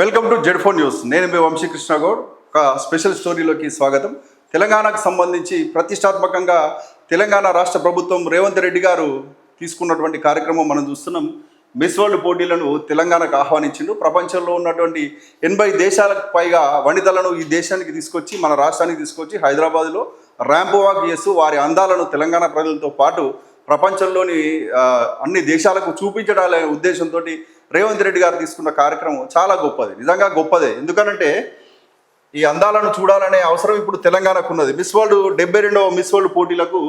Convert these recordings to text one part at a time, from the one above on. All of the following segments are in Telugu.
Welcome to Z phone news. నేను మీ వంశీకృష్ణ గౌడ్. ఒక స్పెషల్ స్టోరీలోకి స్వాగతం. తెలంగాణకు సంబంధించి ప్రతిష్టాత్మకంగా తెలంగాణ రాష్ట్ర ప్రభుత్వం రేవంత్ రెడ్డి గారు తీసుకున్నటువంటి కార్యక్రమం మనం చూస్తున్నాం. మిస్ వరల్డ్ పోటీలను తెలంగాణకు ఆహ్వానించిండు. ప్రపంచంలో ఉన్నటువంటి ఎనభై దేశాలకు పైగా వనితలను ఈ దేశానికి తీసుకొచ్చి మన రాష్ట్రానికి తీసుకొచ్చి హైదరాబాద్లో ర్యాంప్ వాక్ చేస్తూ వారి అందాలను తెలంగాణ ప్రజలతో పాటు ప్రపంచంలోని అన్ని దేశాలకు చూపించడాలనే ఉద్దేశంతో రేవంత్ రెడ్డి గారు తీసుకున్న కార్యక్రమం చాలా గొప్పది. నిజంగా గొప్పదే. ఎందుకనంటే ఈ అందాలను చూడాలనే అవసరం ఇప్పుడు తెలంగాణకు ఉన్నది. మిస్ వరల్డ్ డెబ్బై రెండవ మిస్ వరల్డ్ పోటీలకు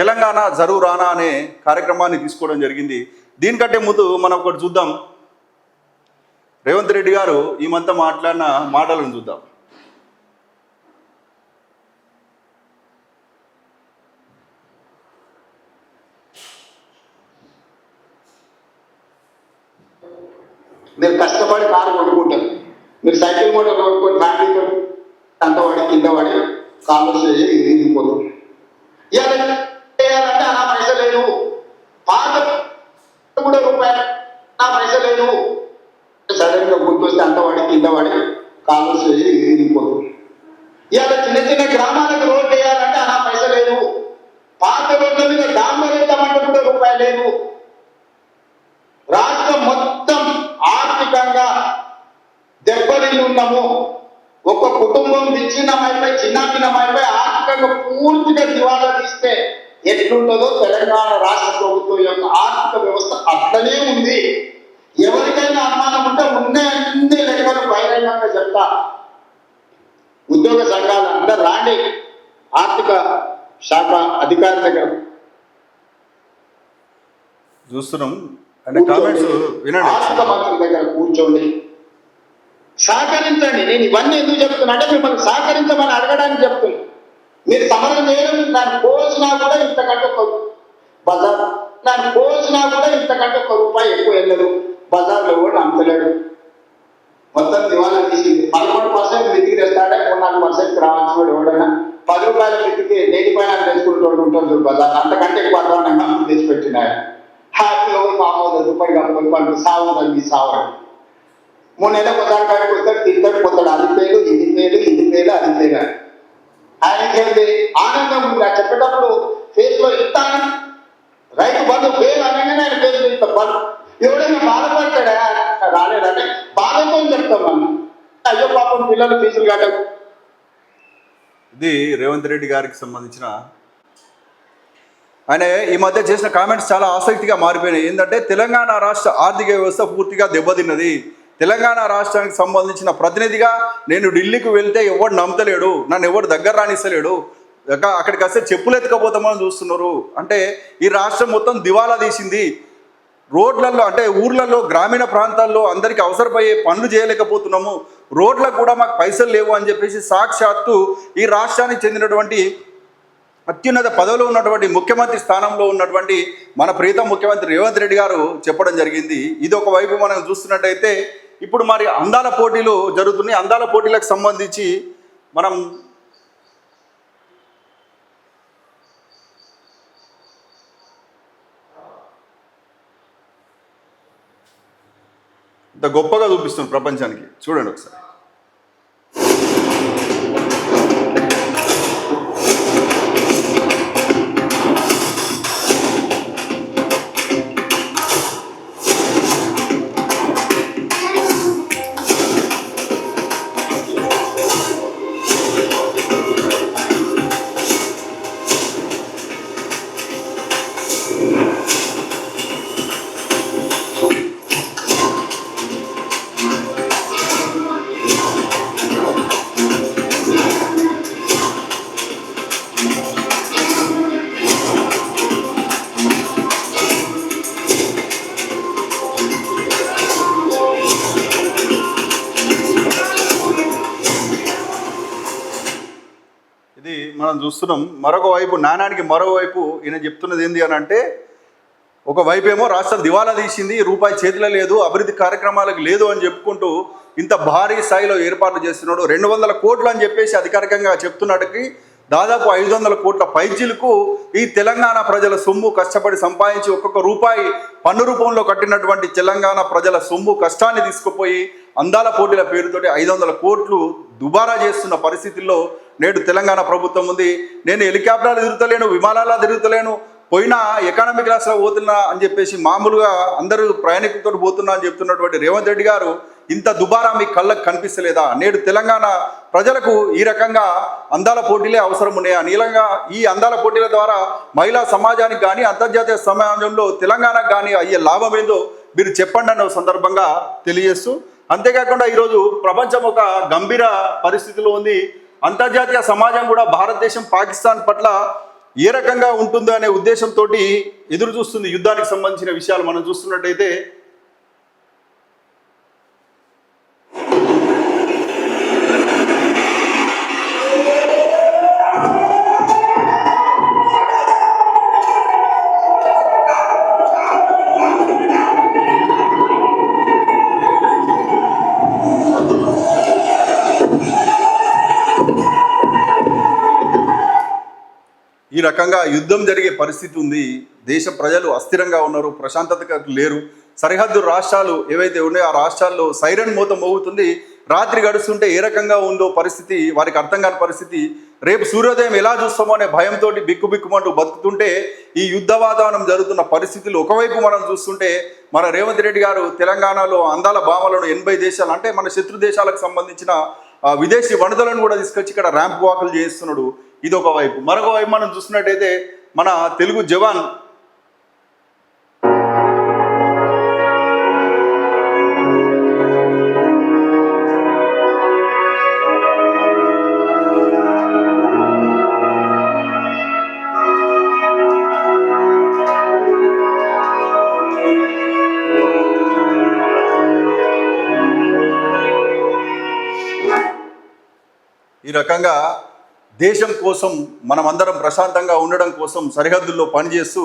తెలంగాణ జరూరానా అనే కార్యక్రమాన్ని తీసుకోవడం జరిగింది. దీనికంటే ముందు మనం ఒకటి చూద్దాం. రేవంత్ రెడ్డి గారు ఈ మధ్య మాట్లాడిన మాటలను చూద్దాం. మీరు కష్టపడి కారు కొనుక్కుంటారు. మీరు సైకిల్ మోటార్ కొనుక్కొని ఫ్యామిలీతో అంత వాడి కింద వాడి కాలు చేసి ఇది ఇరిగిపోతుంది చేయాలంటే నా పైసలు లేదు పాత కూడా రూపాయలు నా పైసలు లేదు సడన్గా గుర్తొస్తే అంత వాడి కింద వాడి కాలు చేసి ఇది ఇరిగిపోతుంది ఇవాళ చిన్న చిన్న గ్రామాలకు రోడ్డు వేయాలంటే నా పైసలు లేదు పాత రోడ్ల మీద డాంబర్ వేద్దామంటే కూడా రూపాయలు లేవు రాష్ట్రం మొత్తం ఆర్థికంగా దెబ్బతిని ఉన్నాము ఒక కుటుంబం విచ్ఛిన్నమైపోయి చిన్నాభిన్నమైపోయి ఆర్థికంగా పూర్తిగా దివాలా తీస్తే ఎట్లుంటుందో తెలంగాణ రాష్ట్ర ప్రభుత్వం యొక్క ఆర్థిక వ్యవస్థ అట్లనే ఉంది. ఎవరికైనా అనుమానం ఉంటే ఉండే అన్ని లెక్కలు బహిరంగంగా చెప్తా. ఉద్యోగ సంఘాలు అందరు రాండి. ఆర్థిక శాఖ అధికారి దగ్గర చూస్తున్నాం. అంటే కామెంట్స్ వినండి. ఆర్థిక మంత్రి దగ్గర కూర్చోండి. సహకరించండి. నేను ఇవన్నీ ఎందుకు చెప్తున్నా అంటే మిమ్మల్ని సహకరించమని అడగడానికి చెప్తున్నా. మీరు సమరం చేయడం దాన్ని కోసినా కూడా ఇంతకంటే ఒక బజార్ దాన్ని కోసినా కూడా ఇంతకంటే ఒక రూపాయి ఎక్కువ వెళ్ళదు. బజార్లో కూడా అమ్మలేడు మొత్తం దివాలా తీసింది. పదకొండు పర్సెంట్ మితికి తెస్తాడే పద్నాలుగు నాలుగు పర్సెంట్ రావాల్సిన వాడు ఎవడైనా. పది రూపాయల మితికి దేని పైన తెచ్చుకుంటూ ఉంటుంది బజార్. అంతకంటే ఎక్కువ అధ్వానంగా తెచ్చి పెట్టినాడు హ్యాపీలో మామూలు రూపాయి కట్టుకొని సావు తగ్గి సావాడు మూడు నెలలకు ఒకసారి కాడికి వస్తాడు తింటాడు పోతాడు. అది పేరు ఇది పేరు ఇది పేరు అది పేరు ఆయనకేంటి ఆనందం ఉంది. ఆ చెప్పేటప్పుడు ఫేస్లో రైతు బంధు పేరు అనగానే ఆయన పేరు ఇంత బలం ఎవడైనా బాధపడతాడా? రాలేదంటే బాధతో చెప్తాం మనం. అయ్యో పాపం పిల్లలు ఫీజులు కట్టకు ఇది రేవంత్ రెడ్డి గారికి సంబంధించిన ఆయన ఈ మధ్య చేసిన కామెంట్స్ చాలా ఆసక్తిగా మారిపోయినాయి. ఏంటంటే తెలంగాణ రాష్ట్ర ఆర్థిక వ్యవస్థ పూర్తిగా దెబ్బతిన్నది. తెలంగాణ రాష్ట్రానికి సంబంధించిన ప్రతినిధిగా నేను ఢిల్లీకి వెళ్తే ఎవడు నమ్మతలేడు నన్ను ఎవడు దగ్గర రానిస్తలేడు అక్కడికి వస్తే చెప్పులు ఎత్తుకపోతామని చూస్తున్నారు. అంటే ఈ రాష్ట్రం మొత్తం దివాలా తీసింది. రోడ్లలో అంటే ఊర్లలో గ్రామీణ ప్రాంతాల్లో అందరికీ అవసరమయ్యే పనులు చేయలేకపోతున్నాము. రోడ్లకు కూడా మాకు పైసలు లేవు అని చెప్పేసి సాక్షాత్తు ఈ రాష్ట్రానికి చెందినటువంటి అత్యున్నత పదవిలో ఉన్నటువంటి ముఖ్యమంత్రి స్థానంలో ఉన్నటువంటి మన ప్రీతం ముఖ్యమంత్రి రేవంత్ రెడ్డి గారు చెప్పడం జరిగింది. ఇది ఒకవైపు మనం చూస్తున్నట్టయితే ఇప్పుడు మరి అందాల పోటీలు జరుగుతున్నాయి. అందాల పోటీలకు సంబంధించి మనం ఇంత గొప్పగా చూపిస్తుంది ప్రపంచానికి. చూడండి ఒకసారి. మనం చూస్తున్నాం మరొక వైపు నాణానికి మరోవైపు ఈయన చెప్తున్నది ఏంటి అని అంటే ఒక వైపు ఏమో రాష్ట్రం దివాలా తీసింది రూపాయి చేతిలో లేదు అభివృద్ధి కార్యక్రమాలకు లేదు అని చెప్పుకుంటూ ఇంత భారీ స్థాయిలో ఏర్పాట్లు చేస్తున్నాడు. రెండు వందల కోట్లు అని చెప్పేసి అధికారికంగా చెప్తున్నట్టుకి దాదాపు ఐదు వందల కోట్ల పైచీలకు ఈ తెలంగాణ ప్రజల సొమ్ము కష్టపడి సంపాదించి ఒక్కొక్క రూపాయి పన్ను రూపంలో కట్టినటువంటి తెలంగాణ ప్రజల సొమ్ము కష్టాన్ని తీసుకుపోయి అందాల పోటీల పేరుతోటి ఐదు వందల కోట్లు దుబారా చేస్తున్న పరిస్థితుల్లో నేడు తెలంగాణ ప్రభుత్వం ఉంది. నేను హెలికాప్టర్లు తిరుగుతలేను విమానాల తిరుగుతలేను పోయినా ఎకానమీ క్లాస్లో పోతున్నా అని చెప్పేసి మామూలుగా అందరూ ప్రయాణికులతో పోతున్నా అని చెప్తున్నటువంటి రేవంత్ రెడ్డి గారు ఇంత దుబారా మీ కళ్ళకు కనిపిస్తలేదా? నేడు తెలంగాణ ప్రజలకు ఈ రకంగా అందాల పోటీలే అవసరం ఉన్నాయా? నీలంగా ఈ అందాల పోటీల ద్వారా మహిళా సమాజానికి కానీ అంతర్జాతీయ సమాజంలో తెలంగాణకు కానీ అయ్యే లాభం ఏందో మీరు చెప్పండి అన్న సందర్భంగా తెలియజేస్తూ అంతేకాకుండా ఈరోజు ప్రపంచం ఒక గంభీర పరిస్థితిలో ఉంది. అంతర్జాతీయ సమాజం కూడా భారతదేశం పాకిస్తాన్ పట్ల ఏ రకంగా ఉంటుందో అనే ఉద్దేశంతో ఎదురు చూస్తుంది యుద్ధానికి సంబంధించిన విషయాలు మనం చూస్తున్నట్టయితే రకంగా యుద్ధం జరిగే పరిస్థితి ఉంది. దేశ ప్రజలు అస్థిరంగా ఉన్నారు ప్రశాంతతగా లేరు. సరిహద్దు రాష్ట్రాలు ఏవైతే ఉన్నాయో ఆ రాష్ట్రాల్లో సైరన్ మూత మోగుతుంది. రాత్రి గడుస్తుంటే ఏ రకంగా ఉందో పరిస్థితి వారికి అర్థం కాని పరిస్థితి. రేపు సూర్యోదయం ఎలా చూస్తామో అనే భయంతో బిక్కుబిక్కుమంటూ బతుకుతుంటే ఈ యుద్ధ వాతావరణం జరుగుతున్న పరిస్థితులు ఒకవైపు మనం చూస్తుంటే మన రేవంత్ రెడ్డి గారు తెలంగాణలో అందాల భామలను ఎనభై దేశాలు అంటే మన శత్రు దేశాలకు సంబంధించిన విదేశీ వనరులను కూడా తీసుకొచ్చి ఇక్కడ ర్యాంప్ వాకులు చేస్తున్నాడు. ఇది ఒక వైపు. మరొక వైపు మనం చూసినట్టయితే మన తెలుగు జవాన్ ఈ రకంగా దేశం కోసం మనమందరం ప్రశాంతంగా ఉండడం కోసం సరిహద్దుల్లో పనిచేస్తూ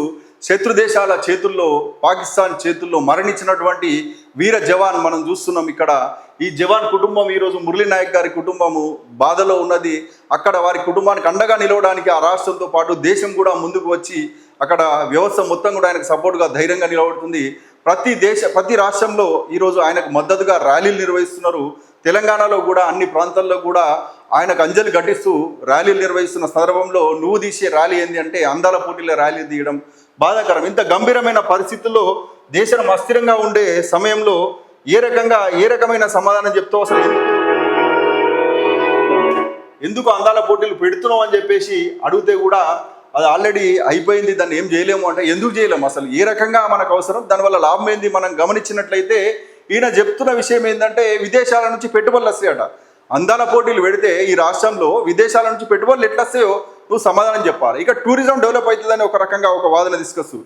శత్రు దేశాల చేతుల్లో పాకిస్తాన్ చేతుల్లో మరణించినటువంటి వీర జవాన్ మనం చూస్తున్నాం ఇక్కడ. ఈ జవాన్ కుటుంబం ఈరోజు మురళీ నాయక్ గారి కుటుంబము బాధలో ఉన్నది. అక్కడ వారి కుటుంబానికి అండగా నిలవడానికి ఆ రాష్ట్రంతో పాటు దేశం కూడా ముందుకు వచ్చి అక్కడ వ్యవస్థ మొత్తం కూడా ఆయనకు సపోర్ట్గా ధైర్యంగా నిలబడుతుంది. ప్రతి దేశ ప్రతి రాష్ట్రంలో ఈరోజు ఆయనకు మద్దతుగా ర్యాలీలు నిర్వహిస్తున్నారు. తెలంగాణలో కూడా అన్ని ప్రాంతాల్లో కూడా ఆయనకు అంజలి ఘటిస్తూ ర్యాలీలు నిర్వహిస్తున్న సందర్భంలో నువ్వు తీసే ర్యాలీ ఏంది అంటే అందాల పోటీలో ర్యాలీ తీయడం బాధాకరం. ఇంత గంభీరమైన పరిస్థితుల్లో దేశం అస్థిరంగా ఉండే సమయంలో ఏ రకంగా ఏ రకమైన సమాధానం చెప్తావు అసలు? ఎందుకు- ఎందుకు అందాల పోటీలు పెడుతున్నావు అని చెప్పేసి అడిగితే కూడా అది ఆల్రెడీ అయిపోయింది దాన్ని ఏం చేయలేము అంటే ఎందుకు చేయలేము అసలు? ఏ రకంగా మనకు అవసరం? దానివల్ల లాభం ఏంది? మనం గమనించినట్లయితే ఈయన చెప్తున్న విషయం ఏంటంటే విదేశాల నుంచి పెట్టుబడులు వస్తాయట. అందాల పోటీలు పెడితే ఈ రాష్ట్రంలో విదేశాల నుంచి పెట్టుబడులు ఎట్లా వస్తాయో నువ్వు సమాధానం చెప్పాలి. ఇక టూరిజం డెవలప్ అవుతుందని ఒక రకంగా ఒక వాదన తీసుకొస్తూ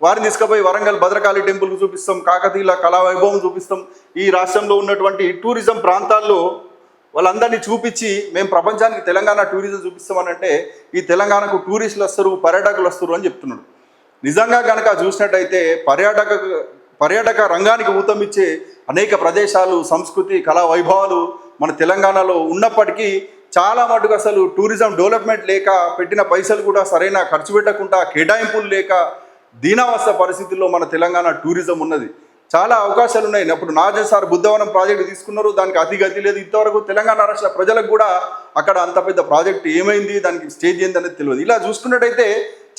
వారిని తీసుకుపోయి వరంగల్ భద్రకాళి టెంపుల్ చూపిస్తాం కాకతీయుల కళా వైభవం చూపిస్తాం. ఈ రాష్ట్రంలో ఉన్నటువంటి టూరిజం ప్రాంతాల్లో వాళ్ళందరినీ చూపించి మేము ప్రపంచానికి తెలంగాణ టూరిజం చూపిస్తామని అంటే ఈ తెలంగాణకు టూరిస్టులు వస్తారు పర్యాటకులు వస్తారు అని చెప్తున్నాడు. నిజంగా కనుక చూసినట్టయితే పర్యాటక పర్యాటక రంగానికి ఊతమిచ్చే అనేక ప్రదేశాలు సంస్కృతి కళా వైభవాలు మన తెలంగాణలో ఉన్నప్పటికీ చాలా మటుకు అసలు టూరిజం డెవలప్మెంట్ లేక పెట్టిన పైసలు కూడా సరైన ఖర్చు పెట్టకుండా కేటాయింపులు లేక దీనావస్థ పరిస్థితుల్లో మన తెలంగాణ టూరిజం ఉన్నది. చాలా అవకాశాలు ఉన్నాయి. అప్పుడు నాజర్ సార్ బుద్ధవనం ప్రాజెక్టు తీసుకున్నారు. దానికి అతి గతి లేదు. ఇంతవరకు తెలంగాణ రాష్ట్ర ప్రజలకు కూడా అక్కడ అంత పెద్ద ప్రాజెక్ట్ ఏమైంది? దానికి స్టేజ్ ఏంది అనేది తెలియదు. ఇలా చూసుకున్నట్టయితే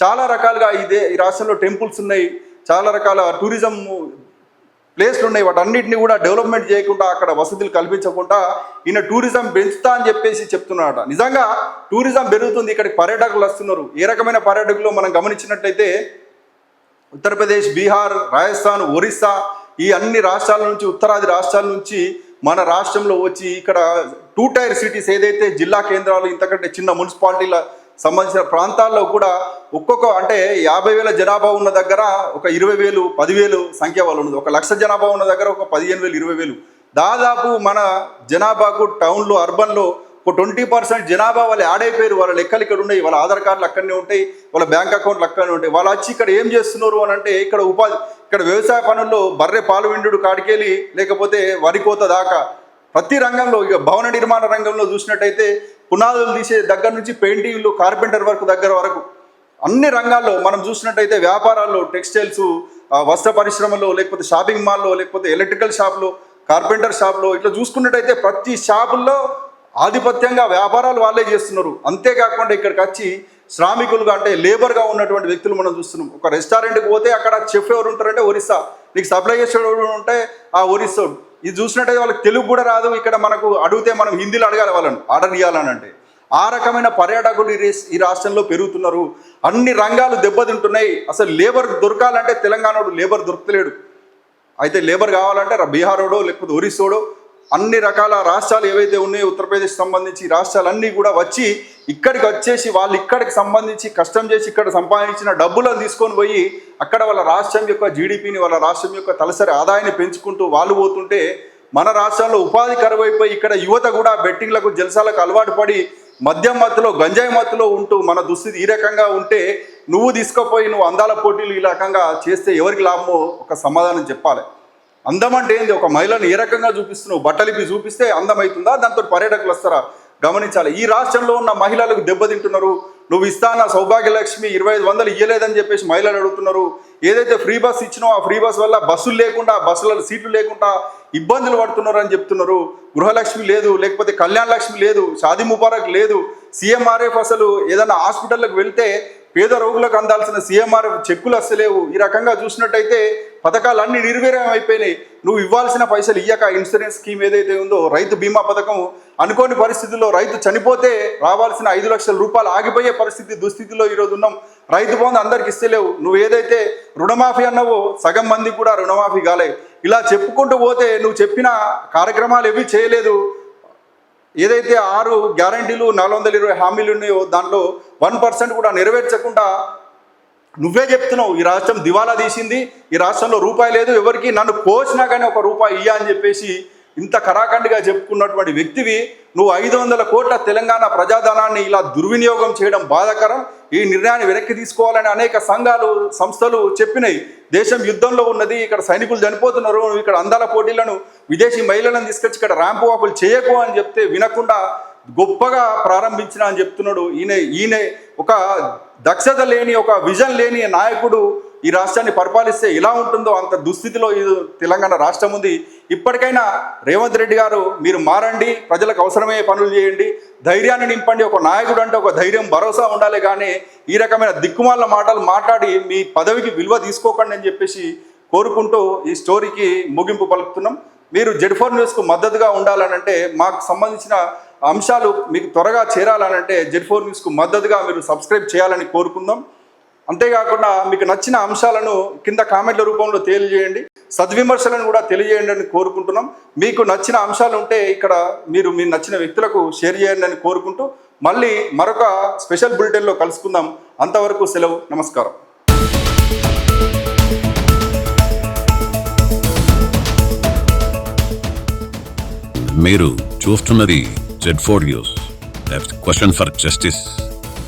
చాలా రకాలుగా ఇదే ఈ రాష్ట్రంలో టెంపుల్స్ ఉన్నాయి. చాలా రకాల టూరిజం ప్లేస్లు ఉన్నాయి. వాటన్నిటిని కూడా డెవలప్మెంట్ చేయకుండా అక్కడ వసతులు కల్పించకుండా ఈయన టూరిజం పెంచుతా అని చెప్పేసి చెప్తున్నాడట. నిజంగా టూరిజం పెరుగుతుంది. ఇక్కడికి పర్యాటకులు వస్తున్నారు. ఏ రకమైన పర్యాటకులు మనం గమనించినట్టయితే ఉత్తరప్రదేశ్ బీహార్ రాజస్థాన్ ఒరిస్సా ఈ అన్ని రాష్ట్రాల నుంచి ఉత్తరాది రాష్ట్రాల నుంచి మన రాష్ట్రంలో వచ్చి ఇక్కడ టూ టైర్ సిటీస్ ఏదైతే జిల్లా కేంద్రాలు ఇంతకంటే చిన్న మున్సిపాలిటీల సంబంధించిన ప్రాంతాల్లో కూడా ఒక్కొక్క అంటే యాభై వేల జనాభా ఉన్న దగ్గర ఒక ఇరవై వేలు పదివేలు సంఖ్య వాళ్ళు ఉన్నది. ఒక లక్ష జనాభా ఉన్న దగ్గర ఒక పదిహేను వేలు ఇరవై వేలు. దాదాపు మన జనాభాకు టౌన్లో అర్బన్లో ఒక ట్వంటీ పర్సెంట్ జనాభా వాళ్ళు యాడ్ అయిపోయారు. వాళ్ళ లెక్కలు ఇక్కడ ఉన్నాయి. వాళ్ళ ఆధార్ కార్డులు అక్కడనే ఉంటాయి. వాళ్ళ బ్యాంక్ అకౌంట్లు అక్కడనే ఉంటాయి. వాళ్ళు వచ్చి ఇక్కడ ఏం చేస్తున్నారు అని అంటే ఇక్కడ ఉపాధి ఇక్కడ వ్యవసాయ పనుల్లో బర్రె పాలు విండు కాడికెళ్ళి లేకపోతే వరి కోత దాకా. ప్రతి రంగంలో ఇక భవన నిర్మాణ రంగంలో చూసినట్టయితే పునాదులు తీసే దగ్గర నుంచి పెయింటింగ్లు కార్పెంటర్ వర్క్ దగ్గర వరకు అన్ని రంగాల్లో మనం చూసినట్టయితే వ్యాపారాల్లో టెక్స్టైల్స్ వస్త్ర పరిశ్రమలో లేకపోతే షాపింగ్ మాల్లో లేకపోతే ఎలక్ట్రికల్ షాప్లో కార్పెంటర్ షాప్లో ఇట్లా చూసుకున్నట్టయితే ప్రతి షాపుల్లో ఆధిపత్యంగా వ్యాపారాలు వాళ్ళే చేస్తున్నారు. అంతేకాకుండా ఇక్కడికి వచ్చి శ్రామికులుగా అంటే లేబర్గా ఉన్నటువంటి వ్యక్తులు మనం చూస్తున్నాం. ఒక రెస్టారెంట్కి పోతే అక్కడ చెఫ్ ఎవరు ఉంటారంటే ఒరిస్సా. నీకు సప్లై చేసేవాడు ఉంటే ఆ ఒరిస్సా ఇది చూసినట్టయితే వాళ్ళకి తెలుగు కూడా రాదు. ఇక్కడ మనకు అడిగితే మనం హిందీలో అడగాలి వాళ్ళని. ఆర్డర్ ఇవ్వాలని అంటే ఆ రకమైన పర్యాటకులు ఈ రాష్ట్రంలో పెరుగుతున్నారు. అన్ని రంగాలు దెబ్బతింటున్నాయి. అసలు లేబర్ దొరకాలంటే తెలంగాణలో లేబర్ దొరకలేడు. అయితే లేబర్ కావాలంటే బీహారోడో లేకపోతే ఒరిస్సోడో అన్ని రకాల రాష్ట్రాలు ఏవైతే ఉన్నాయో ఉత్తరప్రదేశ్ సంబంధించి రాష్ట్రాలన్నీ కూడా వచ్చి ఇక్కడికి వచ్చేసి వాళ్ళు ఇక్కడికి సంబంధించి కష్టం చేసి ఇక్కడ సంపాదించిన డబ్బులను తీసుకొని పోయి అక్కడ వాళ్ళ రాష్ట్రం యొక్క జీడిపిని వాళ్ళ రాష్ట్రం యొక్క తలసరి ఆదాయాన్ని పెంచుకుంటూ వాళ్ళు పోతుంటే మన రాష్ట్రంలో ఉపాధి కరువైపోయి ఇక్కడ యువత కూడా బెట్టింగ్లకు జలసాలకు అలవాటు పడి మద్యం మత్తులో గంజాయి మత్తులో ఉంటూ మన దుస్థితి ఈ రకంగా ఉంటే నువ్వు తీసుకుపోయి నువ్వు అందాల పోటీలు ఈ రకంగా చేస్తే ఎవరికి లాభమో ఒక సమాధానం చెప్పాలి. అందం అంటే ఏంది? ఒక మహిళను ఏ రకంగా చూపిస్తున్నావు? బట్టలిపి చూపిస్తే అందమవుతుందా దాంతో పర్యాటకులు వస్తారా? గమనించాలి. ఈ రాష్ట్రంలో ఉన్న మహిళలకు దెబ్బతింటున్నారు. నువ్వు ఇస్తాన సౌభాగ్యలక్ష్మి ఇరవై ఐదు వందలు ఇయ్యలేదని చెప్పేసి మహిళలు అడుగుతున్నారు. ఏదైతే ఫ్రీ బస్ ఇచ్చినో ఆ ఫ్రీ బస్ వల్ల బస్సులు లేకుండా బస్సులలో సీట్లు లేకుండా ఇబ్బందులు పడుతున్నారు అని చెప్తున్నారు. గృహలక్ష్మి లేదు లేకపోతే కళ్యాణ లక్ష్మి లేదు షాదీ ముబారక్ లేదు. సీఎంఆర్ఎఫ్ అసలు ఏదైనా హాస్పిటల్కి వెళ్తే పేద రోగులకు అందాల్సిన సీఎంఆర్ఎఫ్ చెక్కులు అస్సలేవు. ఈ రకంగా చూసినట్టయితే పథకాలు అన్ని నిర్వీర్యం అయిపోయినాయి నువ్వు ఇవ్వాల్సిన పైసలు ఇయ్యక. ఇన్సూరెన్స్ స్కీమ్ ఏదైతే ఉందో రైతు బీమా పథకం అనుకోని పరిస్థితుల్లో రైతు చనిపోతే రావాల్సిన ఐదు లక్షల రూపాయలు ఆగిపోయే పరిస్థితి దుస్థితిలో ఈరోజు ఉన్నాం. రైతు బంధు అందరికి ఇస్తలేవు. నువ్వు ఏదైతే రుణమాఫీ అన్నావో సగం మంది కూడా రుణమాఫీ కాలే. ఇలా చెప్పుకుంటూ పోతే నువ్వు చెప్పిన కార్యక్రమాలు ఏవి చేయలేదు. ఏదైతే ఆరు గ్యారంటీలు నాలుగు వందల ఇరవై హామీలు ఉన్నాయో దాంట్లో వన్ పర్సెంట్ కూడా నెరవేర్చకుండా నువ్వే చెప్తున్నావు ఈ రాష్ట్రం దివాలా తీసింది ఈ రాష్ట్రంలో రూపాయి లేదు ఎవరికి? నన్ను కోసినా కానీ ఒక రూపాయి ఇయ్య అని చెప్పేసి ఇంత కరాఖండిగా చెప్పుకున్నటువంటి వ్యక్తివి నువ్వు ఐదు వందల కోట్ల తెలంగాణ ప్రజాధనాన్ని ఇలా దుర్వినియోగం చేయడం బాధాకరం. ఈ నిర్ణయాన్ని వెనక్కి తీసుకోవాలని అనేక సంఘాలు సంస్థలు చెప్పినాయి. దేశం యుద్ధంలో ఉన్నది ఇక్కడ సైనికులు చనిపోతున్నారు నువ్వు ఇక్కడ అందాల పోటీలను విదేశీ మహిళలను తీసుకొచ్చి ఇక్కడ ర్యాంపు వాపులు చేయకు అని చెప్తే వినకుండా గొప్పగా ప్రారంభించిన అని చెప్తున్నాడు. ఈయన ఈయన ఒక దక్షత లేని ఒక విజన్ లేని నాయకుడు ఈ రాష్ట్రాన్ని పరిపాలిస్తే ఎలా ఉంటుందో అంత దుస్థితిలో ఈ తెలంగాణ రాష్ట్రం ఉంది. ఇప్పటికైనా రేవంత్ రెడ్డి గారు మీరు మారండి ప్రజలకు అవసరమయ్యే పనులు చేయండి ధైర్యాన్ని నింపండి ఒక నాయకుడు అంటే ఒక ధైర్యం భరోసా ఉండాలి కానీ ఈ రకమైన దిక్కుమాల మాటలు మాట్లాడి మీ పదవికి విలువ తీసుకోకండి అని చెప్పేసి కోరుకుంటూ ఈ స్టోరీకి ముగింపు పలుకుతున్నాం. మీరు జెడ్ ఫోర్ న్యూస్కు మద్దతుగా ఉండాలనంటే మాకు సంబంధించిన అంశాలు మీకు త్వరగా చేరాలనంటే జెడ్ ఫోర్ న్యూస్కు మద్దతుగా మీరు సబ్స్క్రైబ్ చేయాలని కోరుకుందాం. అంతేకాకుండా మీకు నచ్చిన అంశాలను కింద కామెంట్ల రూపంలో తెలియజేయండి. సద్విమర్శలను కూడా తెలియజేయండి అని కోరుకుంటున్నాం. మీకు నచ్చిన అంశాలు ఉంటే ఇక్కడ మీరు మీ నచ్చిన వ్యక్తులకు షేర్ చేయండి అని కోరుకుంటూ మళ్ళీ మరొక స్పెషల్ బులెటిన్లో కలుసుకుందాం. అంతవరకు సెలవు. నమస్కారం. మీరు చూస్తున్నది Z four news question for justice